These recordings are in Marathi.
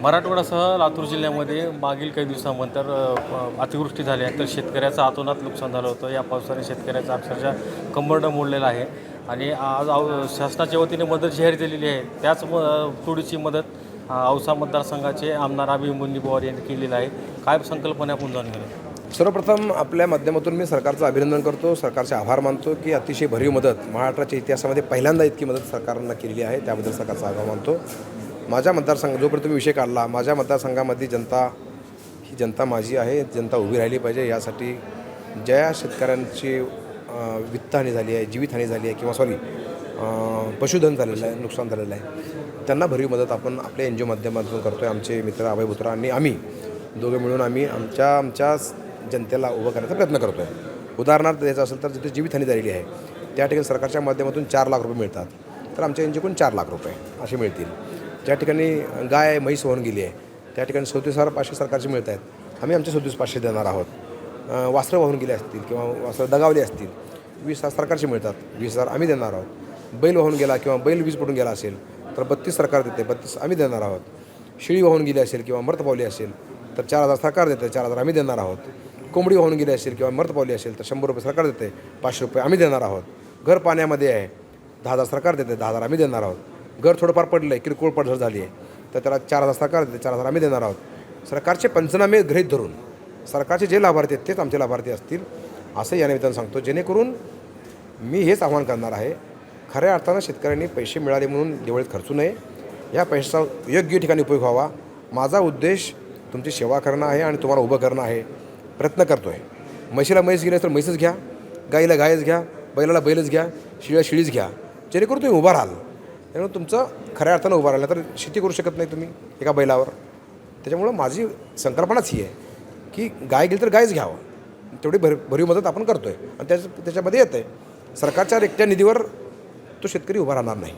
मराठवाड्यासह लातूर जिल्ह्यामध्ये मागील काही दिवसानंतर अ, अतिवृष्टी झाल्यानंतर शेतकऱ्याचं आतोनात नुकसान झालं होतं. या पावसाने शेतकऱ्याचा अक्षरशः कंबरडं मोडलेलं आहे. आणि आज आव- शासनाच्या वतीने मदत जाहीर केलेली आहे. त्याच म तुडीची मदत औसा मतदारसंघाचे आमदार अभिमन्यू मुंडी पवार यांनी केलेलं आहे. काय संकल्पना आपण जाणून घेऊया सर्वप्रथम आपल्या माध्यमातून मी सरकारचं अभिनंदन करतो. सरकारचे आभार मानतो की अतिशय भरीव मदत महाराष्ट्राच्या इतिहासामध्ये पहिल्यांदा इतकी मदत सरकारनं केलेली आहे. त्याबद्दल सरकारचा आभार मानतो. माझ्या मतदारसंघ जोपर्यंत तुम्ही विषय काढला माझ्या मतदारसंघामध्ये जनता ही जनता माझी आहे जनता उभी राहिली पाहिजे. यासाठी ज्या शेतकऱ्यांची वित्तहानी झाली आहे जीवितहानी झाली आहे किंवा सॉरी पशुधन झालेलं आहे नुकसान झालेलं आहे त्यांना भरीव मदत आपण आपल्या एन जी ओ माध्यमातून करतो आहे आमचे मित्र अभय भुत्रा आणि आम्ही दोघे मिळून आम्ही आमच्या आमच्या जनतेला उभं करण्याचा प्रयत्न करतो आहे उदाहरणार्थ द्यायचं असेल तर जिथे जीवितहानी झालेली आहे त्या ठिकाणी सरकारच्या माध्यमातून चार लाख रुपये मिळतात तर आमच्या एन जीकडून चार लाख रुपये असे मिळतील. ज्या ठिकाणी गाय म्हैस होऊन गेली आहे त्या ठिकाणी सदतीस हजार पाचशे सरकारचे मिळत आहेत. आम्ही आमचे सदतीस पाचशे देणार आहोत. अं, वासरं वाहून गेले असतील किंवा वासरं दगावली असतील वीस हजार सरकारचे मिळतात. वीस हजार आम्ही देणार आहोत. बैल वाहून गेला किंवा बैल वीज पडून गेला असेल तर बत्तीस सरकार देते बत्तीस आम्ही देणार आहोत. शिळी वाहून गेली असेल किंवा मृत पावली असेल तर चार हजार सरकार देते चार हजार आम्ही देणार आहोत. कोंबडी वाहून गेली असेल किंवा मृत पावली असेल तर शंभर रुपये सरकार देते पाचशे रुपये आम्ही देणार आहोत. घर पाण्यामध्ये आहे दहा हजार सरकार देते दहा हजार आम्ही देणार आहोत. घर थोडंफार पडलं आहे किरकोळ पडझड झाली आहे तर त्याला चार हजार सरकार देते चार हजार आम्ही देणार आहोत. सरकारचे पंचनामे गृहित धरून सरकारचे जे लाभार्थी आहेत तेच आमचे लाभार्थी असतील असं या निमित्तानं सांगतो. जेणेकरून मी हेच आवाहन करणार आहे खऱ्या अर्थानं शेतकऱ्यांनी पैसे मिळाले म्हणून दिवाळीत खर्चू नये. या पैशाचा योग्य ठिकाणी उपयोग व्हावा. माझा उद्देश तुमची सेवा करणं आहे आणि तुम्हाला उभं करणं आहे. प्रयत्न करतो आहे म्हशीला म्हैस गेले तर म्हैसच घ्या. गाईला गायच घ्या. बैलाला बैलच घ्या. शिळ्या शिळीच घ्या. जेणेकरून तुम्ही उभा राहाल. त्यामुळे तुमचं खऱ्या अर्थानं उभं राहिलं. तर शेती करू शकत नाही तुम्ही एका बैलावर. त्याच्यामुळं माझी संकल्पनाच ही आहे की गाय गेली तर गायच घ्यावं. तेवढी भर भरीव मदत आपण करतो आहे आणि त्याच त्याच्यामध्ये येतं आहे सरकारच्या एकट्या निधीवर तो शेतकरी उभा राहणार नाही.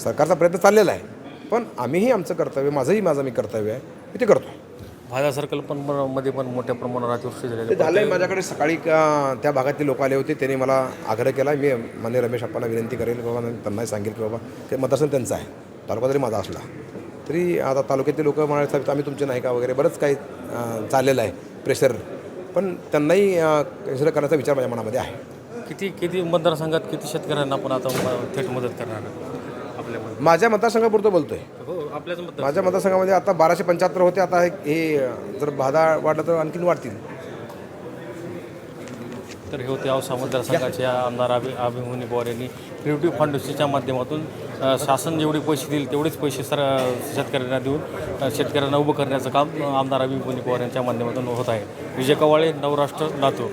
सरकारचा प्रयत्न चाललेला आहे. पण आम्हीही आमचं कर्तव्य माझंही माझं मी कर्तव्य आहे. मी ते करतो भाजा सर्कल पण मध्ये पण मोठ्या प्रमाणावर अतिवृष्टी झालेली ते आहे. झालं आहे माझ्याकडे सकाळी का त्या भागातले लोक आले होते. त्यांनी मला आग्रह केला मी मान्य रमेश अप्पांना विनंती करेल बाबा मी त्यांनाही सांगेल की बाबा ते मतदारसंघ त्यांचा आहे. तालुका जरी माझा असला तरी आता तालुक्यातले लोक म्हणाले आम्ही तुमचे नाही का वगैरे बरंच काही अं, चाललेलं आहे प्रेशर पण त्यांनाही कन्सिडर करण्याचा विचार माझ्या मनामध्ये आहे. किती किती मतदारसंघात किती शेतकऱ्यांना आपण आता म- थेट मदत करणार आपल्यामध्ये माझ्या मतदारसंघापुरतं बोलतो आहे हो? आपल्याच मतदार माझ्या मतदारसंघामध्ये आता बाराशे पंच्याहत्तर होते. आता हे- हे जर बाधा वाढलं तर आणखीन वाढतील. तर हे होते औसा मतदारसंघाचे आमदार अभि अभिमन्यू पवार यांनी क्रिएटिव्ह फाउंडेशनच्या माध्यमातून अ, शासन जेवढे पैसे देईल तेवढेच पैसे सर शेतकऱ्यांना देऊन अ, शेतकऱ्यांना उभं करण्याचं काम अ, आमदार अभिमन्यू पवार यांच्या माध्यमातून होत आहे. विजय कवाळे नवराष्ट्र लातूर.